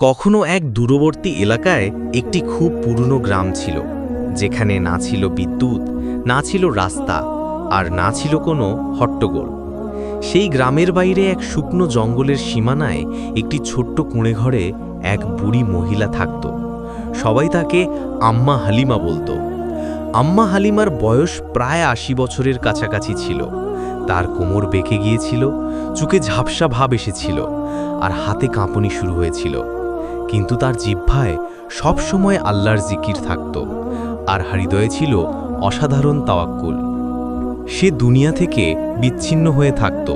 কখনো এক দূরবর্তী এলাকায় একটি খুব পুরনো গ্রাম ছিল, যেখানে না ছিল বিদ্যুৎ, না ছিল রাস্তা, আর না ছিল কোনো হট্টগোল। সেই গ্রামের বাইরে এক শুকনো জঙ্গলের সীমানায় একটি ছোট্ট কুঁড়ে ঘরে এক বুড়ি মহিলা থাকত। সবাই তাকে আম্মা হালিমা বলতো। আম্মা হালিমার বয়স প্রায় আশি বছরের কাছাকাছি ছিল। তার কোমর বেঁকে গিয়েছিল, চুকে ঝাপসা ভাব এসেছিল, আর হাতে কাঁপুনি শুরু হয়েছিল। কিন্তু তার জিহ্বায় সবসময় আল্লাহর জিকির থাকত, আর হৃদয়ে ছিল অসাধারণ তাওয়াক্কুল। সে দুনিয়া থেকে বিচ্ছিন্ন হয়ে থাকত,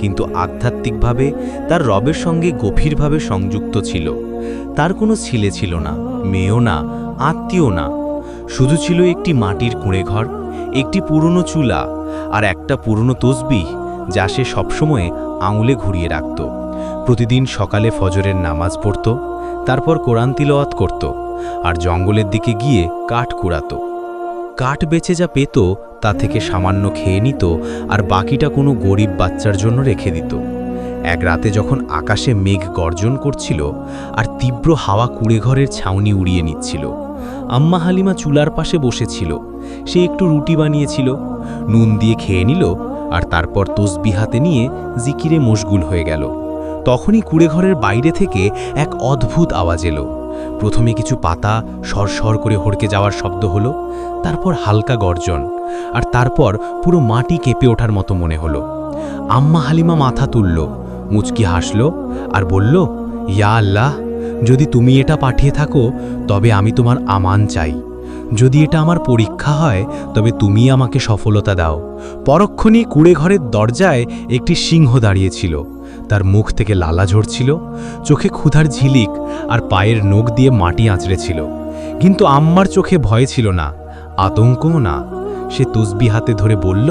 কিন্তু আধ্যাত্মিকভাবে তার রবের সঙ্গে গভীরভাবে সংযুক্ত ছিল। তার কোনো ছেলে ছিল না, মেয়েও না আত্মীয় না। শুধু ছিল একটি মাটির কুঁড়েঘর, একটি পুরনো চুলা আর একটা পুরনো তসবিহ যা সে সবসময় আঙুলে ঘুরিয়ে রাখত। প্রতিদিন সকালে ফজরের নামাজ পড়ত তারপর কোরআন তিলওয়াত করত আর জঙ্গলের দিকে গিয়ে কাঠ কুড়াতো। কাঠ বেচে যা পেত, তা থেকে সামান্য খেয়ে নিত আর বাকিটা কোনো গরিব বাচ্চার জন্য রেখে দিত। এক রাতে যখন আকাশে মেঘ গর্জন করছিল আর তীব্র হাওয়া কুড়েঘরের ছাউনি উড়িয়ে নিচ্ছিল, আম্মা হালিমা চুলার পাশে বসেছিল। সে একটু রুটি বানিয়েছিল, নুন দিয়ে খেয়ে নিল আর তারপর তসবি হাতে নিয়ে জিকিরে মশগুল হয়ে গেল। তখনই কুড়েঘরের বাইরে থেকে এক অদ্ভুত আওয়াজ এলো। প্রথমে কিছু পাতা সরসর করে হড়কে যাওয়ার শব্দ হলো, তারপর হালকা গর্জন, আর তারপর পুরো মাটি কেঁপে ওঠার মতো মনে হলো। আম্মা হালিমা মাথা তুলল, মুচকি হাসল আর বলল, ইয়া আল্লাহ, যদি তুমি এটা পাঠিয়ে থাকো, তবে আমি তোমার আমান চাই। যদি এটা আমার পরীক্ষা হয়, তবে তুমি আমাকে সফলতা দাও। পরক্ষণই কুড়ে ঘরের দরজায় একটি সিংহ দাঁড়িয়েছিল তার মুখ থেকে লালা ঝরছিল, চোখে ক্ষুধার ঝিলিক আর পায়ের নখ দিয়ে মাটি আঁচড়েছিল। কিন্তু আম্মার চোখে ভয় ছিল না, আতঙ্কও না। সে তসবি হাতে ধরে বলল,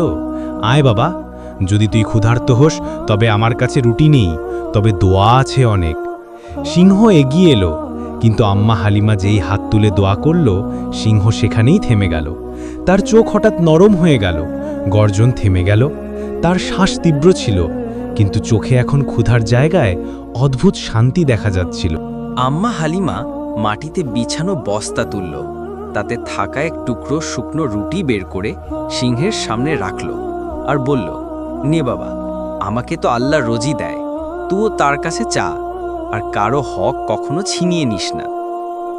আয় বাবা, যদি তুই ক্ষুধার্ত হোস, তবে আমার কাছে রুটি নেই, তবে দোয়া আছে অনেক। সিংহ এগিয়ে এলো, কিন্তু আম্মা হালিমা যেই হাত তুলে দোয়া করল, সিংহ সেখানেই থেমে গেল। তার চোখ হঠাৎ নরম হয়ে গেল, গর্জন থেমে গেল, তার শ্বাস তীব্র ছিল। কিন্তু চোখে এখন ক্ষুধার জায়গায় অদ্ভুত শান্তি দেখা যাচ্ছিল। আম্মা হালিমা মাটিতে বিছানো বস্তা তুলল। তাতে থাকা এক টুকরো শুকনো রুটি বের করে সিংহের সামনে রাখল আর বলল, নে বাবা, আমাকে তো আল্লাহ রোজি দেয়। তুও তার কাছে চা আর কারও হক কখনো ছিনিয়ে নিস না।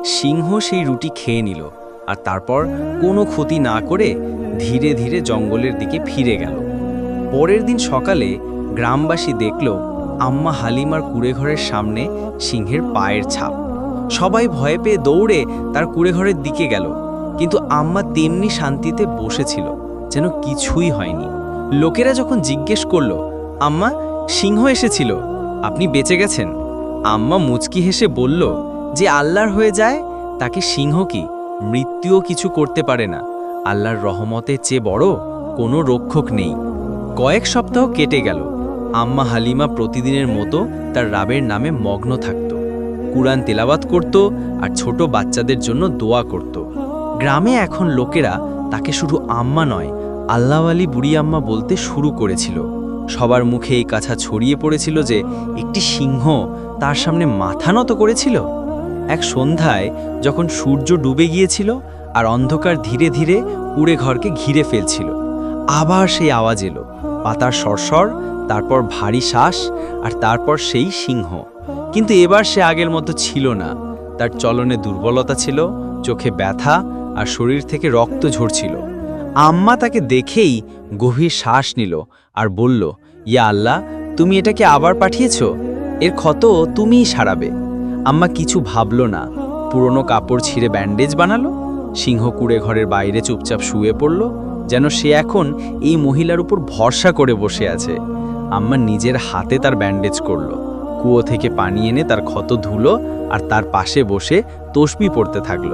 সিংহ সেই রুটি খেয়ে নিল আর তারপর কোনো ক্ষতি না করে ধীরে ধীরে জঙ্গলের দিকে ফিরে গেল। পরের দিন সকালে গ্রামবাসী দেখল আম্মা হালিমার কুড়েঘরের সামনে সিংহের পায়ের ছাপ। সবাই ভয়ে পেয়ে দৌড়ে তার কুড়েঘরের দিকে গেল। কিন্তু আম্মা তেমনি শান্তিতে বসেছিল, যেন কিছুই হয়নি। লোকেরা যখন জিজ্ঞেস করল, আম্মা, সিংহ এসেছিল, আপনি বেঁচে গেছেন? আম্মা মুচকি হেসে বলল, যে আল্লাহর হয়ে যায়, তাকে সিংহ কি? মৃত্যুও কিছু করতে পারে না। আল্লাহর রহমতের চেয়ে বড় কোনো রক্ষক নেই। কয়েক সপ্তাহ কেটে গেল। আম্মা হালিমা প্রতিদিনের মতো তার রাবের নামে মগ্ন থাকত। কুরআন তেলাওয়াত করত আর ছোট বাচ্চাদের জন্য দোয়া করত। গ্রামে এখন লোকেরা তাকে শুধু আম্মা নয় আল্লাহওয়ালি বুড়ি আম্মা বলতে শুরু করেছিল। সবার মুখে এই কাছা ছড়িয়ে পড়েছিল যে, একটি সিংহ তার সামনে মাথা নত করেছিল। এক সন্ধ্যায় যখন সূর্য ডুবে গিয়েছিল আর অন্ধকার ধীরে ধীরে উড়ে ঘরকে ঘিরে ফেলছিল, আবার সেই আওয়াজ এলো। পাতার সরসর তারপর ভারী শ্বাস আর তারপর সেই সিংহ। কিন্তু এবার সে আগের মতো ছিল না। তার চলনে দুর্বলতা ছিল, চোখে ব্যথা আর শরীর থেকে রক্ত ঝরছিল। আম্মা তাকে দেখেই গভীর শ্বাস নিল আর বলল, ইয়া আল্লাহ, তুমি এটাকে আবার পাঠিয়েছ? এর ক্ষত তুমিই সারাবে। আম্মা কিছু ভাবল না। পুরনো কাপড় ছিঁড়ে ব্যান্ডেজ বানালো। সিংহ কুড়ে ঘরের বাইরে চুপচাপ শুয়ে পড়ল, যেন সে এখন এই মহিলার উপর ভরসা করে বসে আছে। আম্মা নিজের হাতে তার ব্যান্ডেজ করল। কুয়ো থেকে পানি এনে তার ক্ষত ধুলো আর তার পাশে বসে তসবি পড়তে থাকল।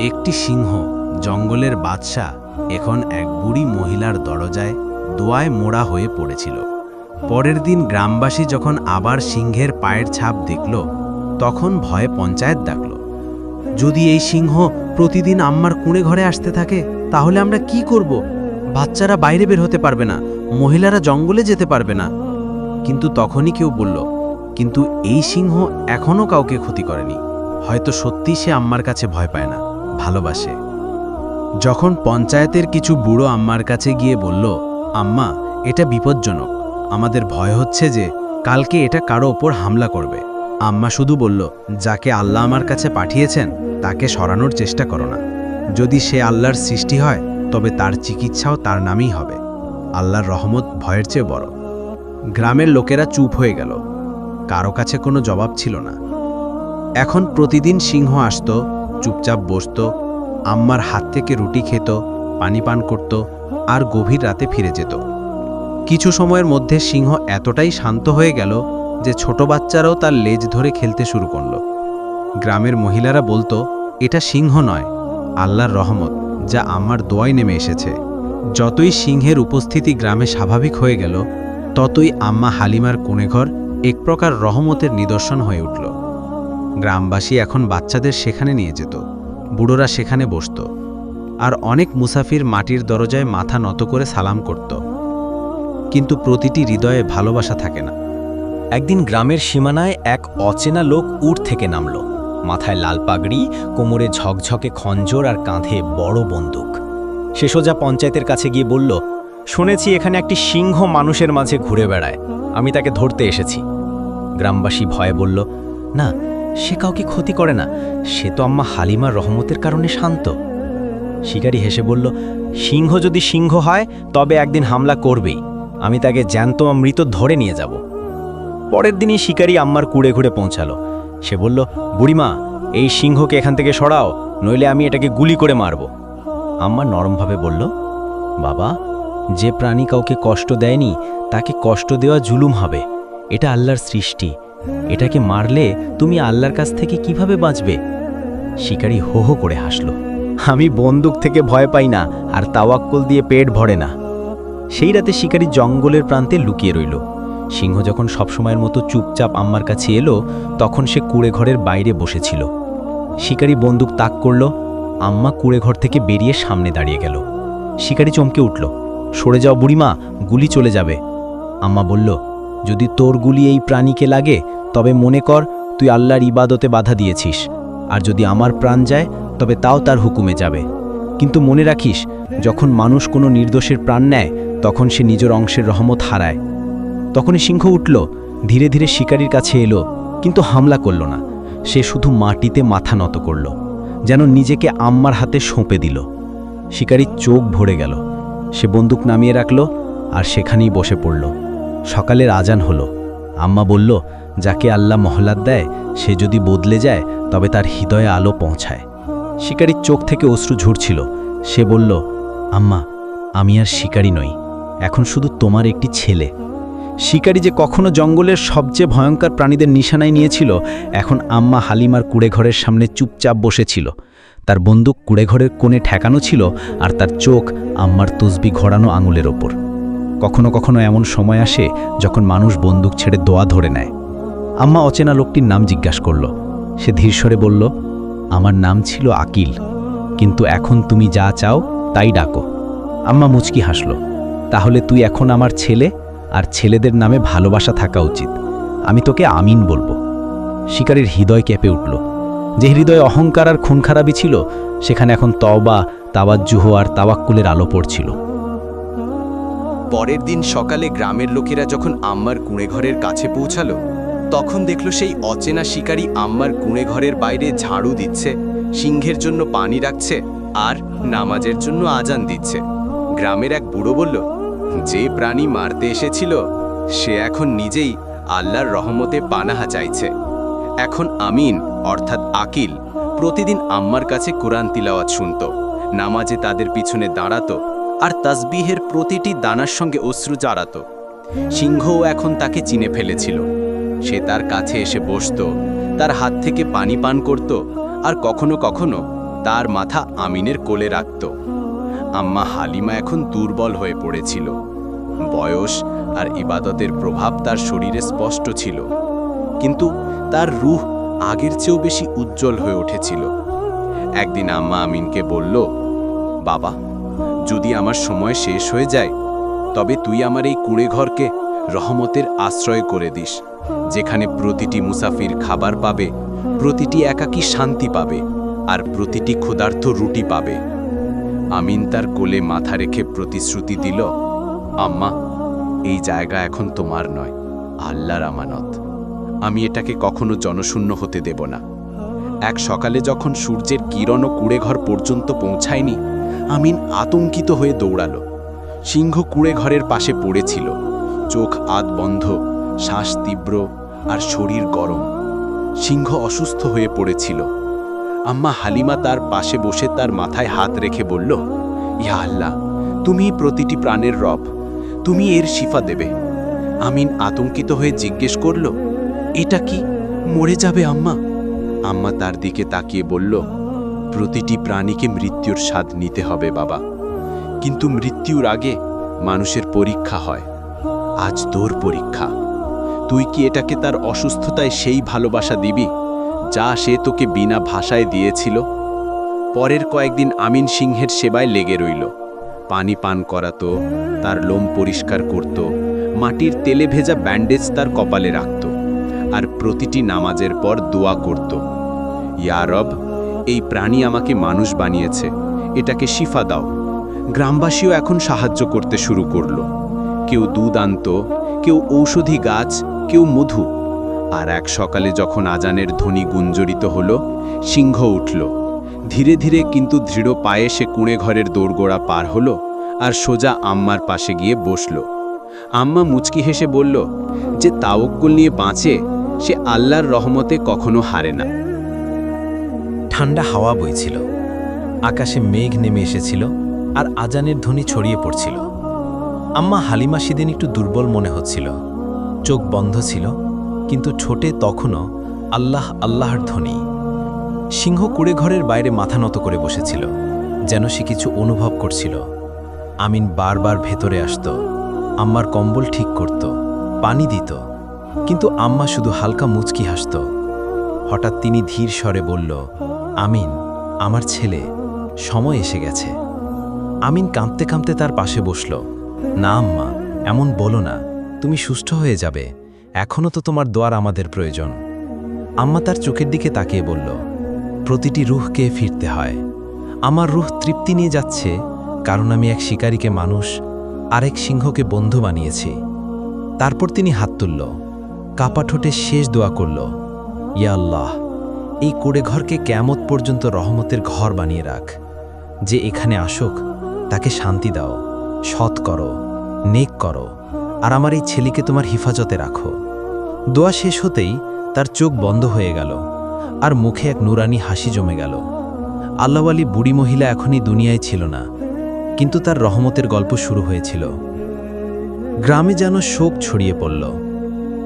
একটি সিংহ, জঙ্গলের বাদশাহ, এখন এক বুড়ি মহিলার দরজায় দোয়ায় মোড়া হয়ে পড়েছিল। পরের দিন গ্রামবাসী যখন আবার সিংহের পায়ের ছাপ দেখল, তখন ভয়ে পঞ্চায়েত ডাকল, যদি এই সিংহ প্রতিদিন আম্মার কুঁড়ে ঘরে আসতে থাকে, তাহলে আমরা কি করব? বাচ্চারা বাইরে বের হতে পারবে না। মহিলারা জঙ্গলে যেতে পারবে না। কিন্তু তখনই কেউ বলল, কিন্তু এই সিংহ এখনও কাউকে ক্ষতি করেনি। হয়তো সত্যি সে আম্মার কাছে ভয় পায় না, ভালোবাসে। যখন পঞ্চায়েতের কিছু বুড়ো আম্মার কাছে গিয়ে বলল, আম্মা, এটা বিপজ্জনক। আমাদের ভয় হচ্ছে যে কালকে এটা কারও ওপর হামলা করবে। আম্মা শুধু বলল, যাকে আল্লাহ আমার কাছে পাঠিয়েছেন, তাকে সরানোর চেষ্টা করো না। যদি সে আল্লাহর সৃষ্টি হয়, তবে তার চিকিৎসাও তার নামেই হবে। আল্লাহর রহমত ভয়ের চেয়ে বড়। গ্রামের লোকেরা চুপ হয়ে গেল। কারও কাছে কোনো জবাব ছিল না। এখন প্রতিদিন সিংহ আসত, চুপচাপ বসত, আম্মার হাত থেকে রুটি খেত, পানি পান করত আর গভীর রাতে ফিরে যেত। কিছু সময়ের মধ্যে সিংহ এতটাই শান্ত হয়ে গেল যে ছোট বাচ্চারাও তার লেজ ধরে খেলতে শুরু করল। গ্রামের মহিলারা বলতো, এটা সিংহ নয়, আল্লাহর রহমত যা আমার দোয়ায় নেমে এসেছে। যতই সিংহের উপস্থিতি গ্রামে স্বাভাবিক হয়ে গেল, ততই আম্মা হালিমার কোণেঘর এক প্রকার রহমতের নিদর্শন হয়ে উঠল। গ্রামবাসী এখন বাচ্চাদের সেখানে নিয়ে যেত, বুড়োরা সেখানে বসত, আর অনেক মুসাফির মাটির দরজায় মাথা নত করে সালাম করত। কিন্তু প্রতিটি হৃদয়ে ভালোবাসা থাকে না। একদিন গ্রামের সীমানায় এক অচেনা লোক উঠ থেকে নামল। মাথায় লাল পাগড়ি, কোমরে ঝকঝকে খঞ্জর আর কাঁধে বড় বন্দুক। সে সোজা পঞ্চায়েতের কাছে গিয়ে বলল, শুনেছি এখানে একটি সিংহ মানুষের মাঝে ঘুরে বেড়ায়। আমি তাকে ধরতে এসেছি। গ্রামবাসী ভয়ে বলল, না, সে কাউকে ক্ষতি করে না। সে তো আম্মা হালিমার রহমতের কারণে শান্ত। শিকারী হেসে বলল, সিংহ যদি সিংহ হয়, তবে একদিন হামলা করবেই। আমি তাকে জ্যান্ত মৃত ধরে নিয়ে যাব। পরের দিনই শিকারী আম্মার কুড়ে ঘুরে পৌঁছালো। সে বলল, বুড়িমা, এই সিংহকে এখান থেকে সরাও, নইলে আমি এটাকে গুলি করে মারব। আম্মা নরমভাবে বলল, বাবা, যে প্রাণী কাউকে কষ্ট দেয়নি, তাকে কষ্ট দেওয়া জুলুম হবে। এটা আল্লাহর সৃষ্টি। এটাকে মারলে তুমি আল্লাহর কাছ থেকে কীভাবে বাঁচবে? শিকারী হো হো করে হাসল, আমি বন্দুক থেকে ভয় পাই না, আর তাওয়াক্কল দিয়ে পেট ভরে না। সেই রাতে শিকারী জঙ্গলের প্রান্তে লুকিয়ে রইল। সিংহ যখন সবসময়ের মতো চুপচাপ আম্মার কাছে এলো, তখন সে কুড়ে ঘরের বাইরে বসেছিল। শিকারী বন্দুক তাক করল আম্মা কুড়ে ঘর থেকে বেরিয়ে সামনে দাঁড়িয়ে গেল। শিকারী চমকে উঠল। সরে যাও বুড়িমা, গুলি চলে যাবে। আম্মা বলল, যদি তোর গুলি এই প্রাণীকে লাগে, তবে মনে কর, তুই আল্লাহর ইবাদতে বাধা দিয়েছিস। আর যদি আমার প্রাণ যায়, তবে তাও তার হুকুমে যাবে। কিন্তু মনে রাখিস, যখন মানুষ কোনো নির্দোষের প্রাণ নেয়, তখন সে নিজের অংশের রহমত হারায়। তখনই সিংহ উঠল, ধীরে ধীরে শিকারীর কাছে এলো, কিন্তু হামলা করল না। সে শুধু মাটিতে মাথা নত করল। যেন নিজেকে আম্মার হাতে সঁপে দিল। শিকারীর চোখ ভরে গেল। সে বন্দুক নামিয়ে রাখল আর সেখানেই বসে পড়ল। সকালের আজান হলো। আম্মা বলল, যাকে আল্লাহ মহলাদ দেয়, সে যদি বদলে যায়, তবে তার হৃদয়ে আলো পৌঁছায়। শিকারীর চোখ থেকে অশ্রু ঝরছিল। সে বলল, আম্মা, আমি আর শিকারী নই। এখন শুধু তোমার একটি ছেলে। শিকারী যে কখনো জঙ্গলের সবচেয়ে ভয়ঙ্কর প্রাণীদের নিশানায় নিয়েছিল, এখন আম্মা হালিমার কুড়েঘরের সামনে চুপচাপ বসেছিল। তার বন্দুক কুড়েঘরের কোণে ঠেকানো ছিল আর তার চোখ আম্মার তসবি ঘোরানো আঙুলের ওপর। কখনো কখনো এমন সময় আসে যখন মানুষ বন্দুক ছেড়ে দোয়া ধরে নেয়। আম্মা অচেনা লোকটির নাম জিজ্ঞাসা করল। সে ধীরস্বরে বলল, আমার নাম ছিল আকিল, কিন্তু এখন তুমি যা চাও তাই ডাকো। আম্মা মুচকি হাসল, তাহলে তুই এখন আমার ছেলে? আর ছেলেদের নামে ভালোবাসা থাকা উচিত। আমি তোকে আমিন বলব। শিকারীর হৃদয় কেঁপে উঠল। যে হৃদয়ে অহংকার আর খুন খারাপই ছিল, সেখানে এখন তওবা, তাওয়াজ্জুহ আর তাওয়াক্কুলের আলো পড়ছিল। পরের দিন সকালে গ্রামের লোকেরা যখন আম্মার কুঁড়েঘরের কাছে পৌঁছালো, তখন দেখল সেই অচেনা শিকারী আম্মার কুঁড়েঘরের বাইরে ঝাড়ু দিচ্ছে, সিংহের জন্য পানি রাখছে আর নামাজের জন্য আজান দিচ্ছে। গ্রামের এক বুড়ো বলল যে প্রাণী মারতে এসেছিল, সে এখন নিজেই আল্লাহর রহমতে পানাহা চাইছে। এখন আমিন, অর্থাৎ আকিল, প্রতিদিন আম্মার কাছে কোরআন তিলাওয়াত শুনত, নামাজে তাদের পিছনে দাঁড়াতো আর তাসবিহের প্রতিটি দানার সঙ্গে অশ্রু জারাতো। সিংহও এখন তাকে চিনে ফেলেছিল। সে তার কাছে এসে বসত, তার হাত থেকে পানি পান করত আর কখনো কখনো তার মাথা আমিনের কোলে রাখত। আম্মা হালিমা এখন দুর্বল হয়ে পড়েছিল। বয়স আর ইবাদতের প্রভাব তার শরীরে স্পষ্ট ছিল। কিন্তু তার রুহ আগের চেয়েও বেশি উজ্জ্বল হয়ে উঠেছিল। একদিন আম্মা আমিনকে বলল, বাবা, যদি আমার সময় শেষ হয়ে যায়, তবে তুই আমার এই কুড়ে ঘরকে রহমতের আশ্রয় করে দিস, যেখানে প্রতিটি মুসাফির খাবার পাবে, প্রতিটি একাকী শান্তি পাবে, আর প্রতিটি ক্ষুধার্ত রুটি পাবে। আমিন তার কোলে মাথা রেখে প্রতিশ্রুতি দিল, আম্মা, এই জায়গা এখন তোমার নয়, আল্লাহর আমানত। আমি এটাকে কখনো জনশূন্য হতে দেব না। এক সকালে যখন সূর্যের কিরণও কুড়েঘর পর্যন্ত পৌঁছায়নি, আমিন আতঙ্কিত হয়ে দৌড়ালো। সিংহ কুড়েঘরের পাশে পড়েছিল। চোখ আধ বন্ধ, শ্বাস তীব্র আর শরীর গরম। সিংহ অসুস্থ হয়ে পড়েছিল। আম্মা হালিমা তার পাশে বসে তার মাথায় হাত রেখে বলল, ইয়া আল্লাহ, তুমি প্রতিটি প্রাণের রব, তুমি এর শিফা দেবে। আমিন আতঙ্কিত হয়ে জিজ্ঞেস করল, এটা কি? মরে যাবে আম্মা? আম্মা তার দিকে তাকিয়ে বলল, প্রতিটি প্রাণীকে মৃত্যুর স্বাদ নিতে হবে বাবা। কিন্তু মৃত্যুর আগে মানুষের পরীক্ষা হয়। আজ তোর পরীক্ষা। তুই কি এটাকে তার অসুস্থতায় সেই ভালোবাসা দিবি? যা সে তোকে বিনা ভাষায় দিয়েছিল। পরের কয়েকদিন আমিন সিংহের সেবায় লেগে রইল। পানি পান করাতো, তার লোম পরিষ্কার করত, মাটির তেলে ভেজা ব্যান্ডেজ তার কপালে রাখত, আর প্রতিটি নামাজের পর দোয়া করত। ইয়ারব এই প্রাণী আমাকে মানুষ বানিয়েছে, এটাকে শিফা দাও। গ্রামবাসীও এখন সাহায্য করতে শুরু করল। কেউ দুধ আনত, কেউ ঔষধি গাছ, কেউ মধু। আর এক সকালে যখন আজানের ধ্বনি গুঞ্জরিত হলো, সিংহ উঠল। ধীরে ধীরে কিন্তু দৃঢ় পায়ে সে কুঁড়ে ঘরের দোরগোড়া পার হলো আর সোজা আম্মার পাশে গিয়ে বসল। আম্মা মুচকি হেসে বলল, যে তাওক্কুল নিয়ে বাঁচে, সে আল্লাহর রহমতে কখনো হারে না। ঠান্ডা হাওয়া বইছিল। আকাশে মেঘ নেমে এসেছিল আর আজানের ধ্বনি ছড়িয়ে পড়ছিল। আম্মা হালিমা সেদিন একটু দুর্বল মনে হচ্ছিল। চোখ বন্ধ ছিল কিন্তু ছোটে তখনও আল্লাহ আল্লাহর ধ্বনি। সিংহ কুড়ে ঘরের বাইরে মাথা নত করে বসেছিল, যেন সে কিছু অনুভব করছিল। আমিন বারবার ভেতরে আসত, আম্মার কম্বল ঠিক করত, পানি দিত, কিন্তু আম্মা শুধু হালকা মুচকি হাসত। হঠাৎ তিনি ধীর স্বরে বলল, আমিন, আমার ছেলে, সময় এসে গেছে। আমিন কাঁদতে কাঁদতে তার পাশে বসল, না আম্মা, এমন বলো না, তুমি সুস্থ হয়ে যাবে এখনও তো তোমার দোয়ার আমাদের প্রয়োজন। আম্মা তার চোখের দিকে তাকিয়ে বলল, প্রতিটি রুহকে ফিরতে হয়। আমার রুহ তৃপ্তি নিয়ে যাচ্ছে, কারণ আমি এক শিকারীকে মানুষ, আরেক সিংহকে বন্ধু বানিয়েছি। তারপর তিনি হাত তুলল কাপা ঠোঁটে শেষ দোয়া করল, ইয়া আল্লাহ, এই কোড়ে ঘরকে ক্যামত পর্যন্ত রহমতের ঘর বানিয়ে রাখ। যে এখানে আসুক, তাকে শান্তি দাও, সৎ করো, নেক করো, আর আমার এই ছেলেকে তোমার হিফাজতে রাখো। দোয়া শেষ হতেই তার চোখ বন্ধ হয়ে গেল, আর মুখে এক নুরানি হাসি জমে গেল। আল্লাহওয়ালি বুড়ি মহিলা এখনই দুনিয়ায় ছিল না, কিন্তু তার রহমতের গল্প শুরু হয়েছিল। গ্রামে যেন শোক ছড়িয়ে পড়ল।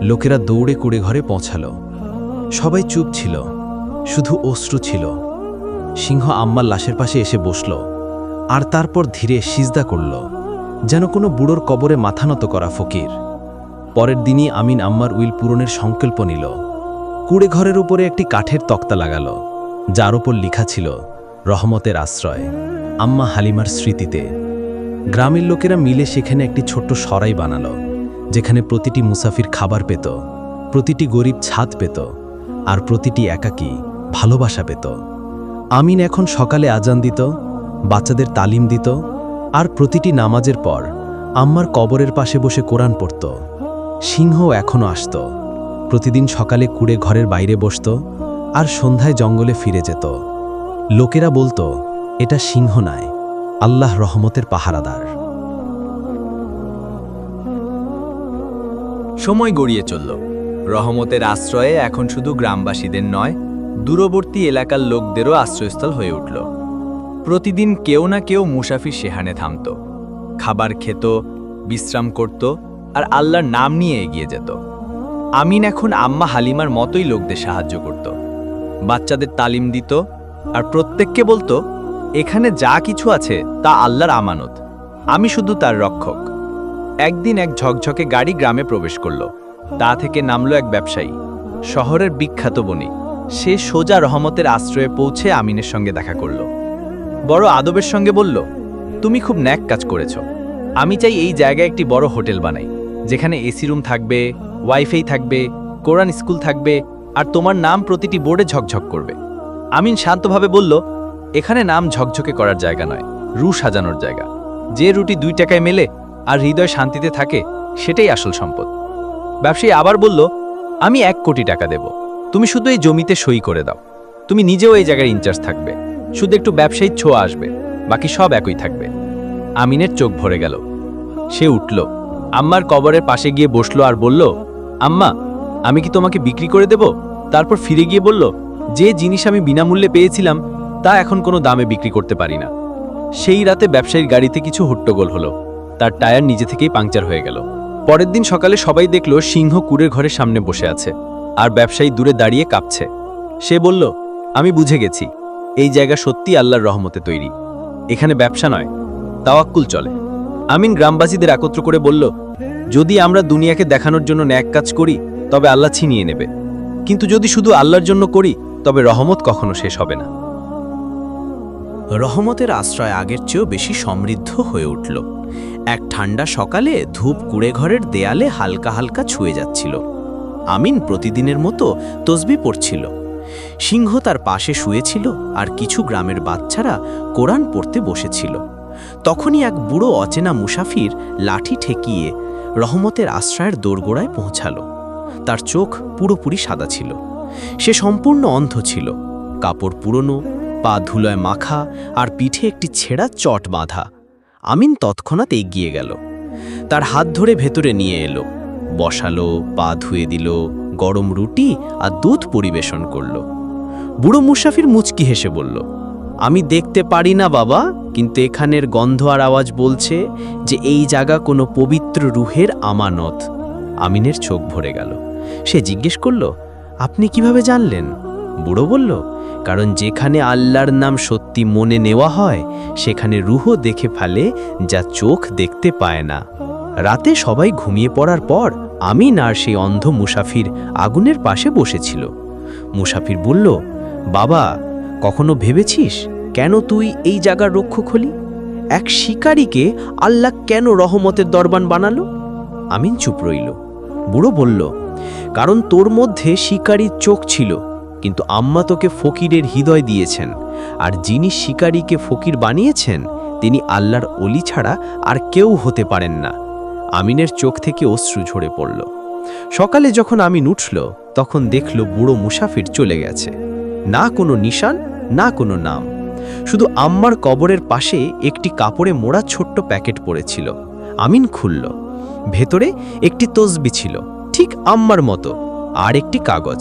লোকেরা দৌড়ে কুড়ে ঘরে পৌঁছালো। সবাই চুপ ছিল, শুধু অশ্রু ছিল। সিংহ আম্মার লাশের পাশে এসে বসল, আর তারপর ধীরে সিজদা করল, যেন কোনো বুড়োর কবরে মাথা নত করা ফকির। পরের দিনই আমিন আম্মার উইল পূরণের সংকল্প নিল। কুড়ে ঘরের উপরে একটি কাঠের তক্তা লাগাল, যার ওপর লিখা ছিল, রহমতের আশ্রয়, আম্মা হালিমার স্মৃতিতে। গ্রামের লোকেরা মিলে সেখানে একটি ছোট্ট সরাই বানালো, যেখানে প্রতিটি মুসাফির খাবার পেত, প্রতিটি গরিব ছাদ পেত, আর প্রতিটি একাকী ভালোবাসা পেত। আমিন এখন সকালে আজান দিত, বাচ্চাদের তালিম দিত, আর প্রতিটি নামাজের পর আম্মার কবরের পাশে বসে কোরআন পড়ত। সিংহ এখনও আসত। প্রতিদিন সকালে কুড়ে ঘরের বাইরে বসত আর সন্ধ্যায় জঙ্গলে ফিরে যেত। লোকেরা বলতো, এটা সিংহ নয়, আল্লাহ রহমতের পাহারাদার। সময় গড়িয়ে চলল। রহমতের আশ্রয়ে এখন শুধু গ্রামবাসীদের নয়, দূরবর্তী এলাকার লোকদেরও আশ্রয়স্থল হয়ে উঠল। প্রতিদিন কেউ না কেউ মুসাফির সেহানে থামত। খাবার খেত, বিশ্রাম করত আর আল্লাহর নাম নিয়ে এগিয়ে যেত। আমিন এখন আম্মা হালিমার মতোই লোকদের সাহায্য করত। বাচ্চাদের তালিম দিত আর প্রত্যেককে বলতো, এখানে যা কিছু আছে তা আল্লাহর আমানত। আমি শুধু তার রক্ষক। একদিন এক ঝকঝকে গাড়ি গ্রামে প্রবেশ করল। তা থেকে নামলো এক ব্যবসায়ী। শহরের বিখ্যাত বণিক। সে সোজা রহমতের আশ্রয়ে পৌঁছে আমিনের সঙ্গে দেখা করল। বড় আদবের সঙ্গে বলল, তুমি খুব ন্যাক কাজ করেছ। আমি চাই এই জায়গায় একটি বড় হোটেল বানাই। যেখানে এসি রুম থাকবে, ওয়াইফাই থাকবে, কোরআন স্কুল থাকবে, আর তোমার নাম প্রতিটি বোর্ডে ঝকঝক করবে। আমিন শান্তভাবে বলল, এখানে নাম ঝকঝকে করার জায়গা নয়, রু সাজানোর জায়গা। যে রুটি দুই টাকায় মেলে আর হৃদয় শান্তিতে থাকে, সেটাই আসল সম্পদ। ব্যবসায়ী আবার বলল, আমি এক কোটি টাকা দেব। তুমি শুধু এই জমিতে সই করে দাও। তুমি নিজেও এই জায়গার ইনচার্জ থাকবে। শুধু একটু ব্যবসায়ীর ছোঁয়া আসবে, বাকি সব একই থাকবে। আমিনের চোখ ভরে গেল। সে উঠল। আম্মার কবরের পাশে গিয়ে বসল আর বলল, আম্মা, আমি কি তোমাকে বিক্রি করে দেব? তারপর ফিরে গিয়ে বলল, যে জিনিস আমি বিনামূল্যে পেয়েছিলাম, তা এখন কোনো দামে বিক্রি করতে পারি না। সেই রাতে ব্যবসায়ীর গাড়িতে কিছু হট্টগোল হলো। তার টায়ার নিজে থেকেই পাংচার হয়ে গেল। পরের দিন সকালে সবাই দেখল সিংহ কুড়ের ঘরের সামনে বসে আছে, আর ব্যবসায়ী দূরে দাঁড়িয়ে কাঁপছে। সে বলল, আমি বুঝে গেছি, এই জায়গা সত্যি আল্লাহর রহমতে তৈরি। এখানে ব্যবসা নয়, তাওয়াক্কুল চলে। আমিন গ্রামবাসীদের একত্র করে বলল, যদি আমরা দুনিয়াকে দেখানোর জন্য ন্যাক কাজ করি, তবে আল্লাহ ছিনিয়ে নেবে। কিন্তু যদি শুধু আল্লাহর জন্য করি, তবে রহমত কখনো শেষ হবে না। রহমতের আশ্রয় আগের চেয়েও বেশি সমৃদ্ধ হয়ে উঠল। এক ঠান্ডা সকালে ধূপ কুড়ে ঘরের দেয়ালে হালকা হালকা ছুঁয়ে যাচ্ছিল। আমিন প্রতিদিনের মতো তসবি পড়ছিল। সিংহ তার পাশে শুয়েছিল আর কিছু গ্রামের বাচ্চারা কোরআন পড়তে বসেছিল। তখনই এক বুড়ো অচেনা মুসাফির লাঠি ঠেকিয়ে রহমতের আশ্রয়ের দোরগোড়ায় পৌঁছালো। তার চোখ পুরোপুরি সাদা ছিল। সে সম্পূর্ণ অন্ধ ছিল। কাপড় পুরনো, পা ধুলোয় মাখা আর পিঠে একটি ছেঁড়া চট বাঁধা। আমিন তৎক্ষণাৎ এগিয়ে গেল। তার হাত ধরে ভেতরে নিয়ে এলো। বসালো, পা ধুয়ে দিল, গরম রুটি আর দুধ পরিবেশন করল। বুড়ো মুসাফির মুচকি হেসে বলল আমি দেখতে পারি না, বাবা, কিন্তু এখানের গন্ধ আর আওয়াজ বলছে যে এই জায়গা কোনো পবিত্র রুহের আমানত। আমিনের চোখ ভরে গেল। সে জিজ্ঞেস করল, আপনি কীভাবে জানলেন? বুড়ো বলল, কারণ যেখানে আল্লাহর নাম সত্যি মনে নেওয়া হয়, সেখানে রুহ দেখে ফেলে যা চোখ দেখতে পায় না। রাতে সবাই ঘুমিয়ে পড়ার পর আমিন আর সেই অন্ধ মুসাফির আগুনের পাশে বসেছিল। মুসাফির বলল, বাবা কখনো ভেবেছিস কেন তুই এই জায়গার রক্ষক হলি? এক শিকারীকে আল্লাহ কেন রহমতের দরবান বানালো? আমিন চুপ রইল। বুড়ো বলল, কারণ তোর মধ্যে শিকারীর চোখ ছিল, কিন্তু আম্মা তোকে ফকিরের হৃদয় দিয়েছেন, আর যিনি শিকারীকে ফকির বানিয়েছেন, তিনি আল্লাহর অলি ছাড়া আর কেউ হতে পারেন না। আমিনের চোখ থেকে অশ্রু ঝরে পড়ল। সকালে যখন আমিন উঠল, তখন দেখল বুড়ো মুসাফির চলে গেছে। না কোনো নিশান না কোনো নাম। শুধু আম্মার কবরের পাশে একটি কাপড়ে মোড়া ছোট্ট প্যাকেট পড়েছিল। আমিন খুলল। ভেতরে একটি তসবি ছিল, ঠিক আম্মার মতো, আর একটি কাগজ।